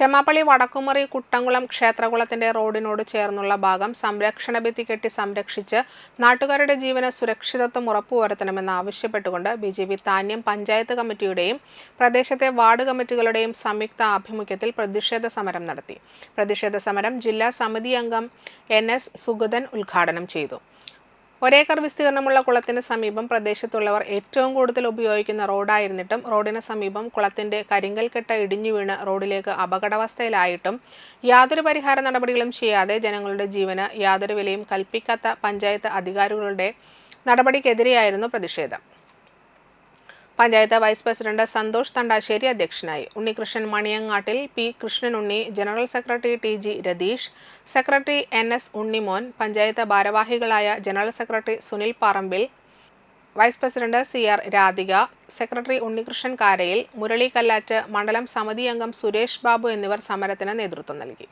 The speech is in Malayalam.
ചെമ്മാപ്പള്ളി വടക്കുമുറി കുട്ടംകുളം ക്ഷേത്രകുളത്തിന്റെ റോഡിനോട് ചേർന്നുള്ള ഭാഗം സംരക്ഷണ ഭിത്തി കെട്ടി സംരക്ഷിച്ച് നാട്ടുകാരുടെ ജീവന സുരക്ഷിതത്വം ഉറപ്പുവരുത്തണമെന്ന് ആവശ്യപ്പെട്ടുകൊണ്ട് ബി ജെ പി താന്യം പഞ്ചായത്ത് കമ്മിറ്റിയുടെയും പ്രദേശത്തെ വാർഡ് കമ്മിറ്റികളുടെയും സംയുക്ത ആഭിമുഖ്യത്തിൽ പ്രതിഷേധ സമരം നടത്തി. പ്രതിഷേധ സമരം ജില്ലാ സമിതി അംഗം എൻ എസ് സുഗതൻ ഉദ്ഘാടനം ചെയ്തു. ഒരേക്കർ വിസ്തീർണമുള്ള കുളത്തിന് സമീപം പ്രദേശത്തുള്ളവർ ഏറ്റവും കൂടുതൽ ഉപയോഗിക്കുന്ന റോഡായിരുന്നിട്ടും റോഡിന് സമീപം കുളത്തിന്റെ കരിങ്കൽ കെട്ട ഇടിഞ്ഞു വീണ് റോഡിലേക്ക് അപകടാവസ്ഥയിലായിട്ടും യാതൊരു പരിഹാര നടപടികളും ചെയ്യാതെ ജനങ്ങളുടെ ജീവന് യാതൊരു വിലയും കൽപ്പിക്കാത്ത പഞ്ചായത്ത് അധികാരികളുടെ നടപടിക്കെതിരെയായിരുന്നു പ്രതിഷേധം. പഞ്ചായത്ത് വൈസ് പ്രസിഡന്റ് സന്തോഷ് തണ്ടാശ്ശേരി അധ്യക്ഷനായി. Unnikrishnan Maniyangattil P Krishnan Unni general secretary T G Ratheesh secretary N S Unnimon panchayat ഭാരവാഹികളായ general secretary Sunil Parambil vice president C R Radhika secretary Unnikrishnan Karayil Murali Kallatt മണ്ഡലം സമിതി അംഗം സുരേഷ് ബാബു എന്നിവർ സമരത്തിന് നേതൃത്വം നൽകി.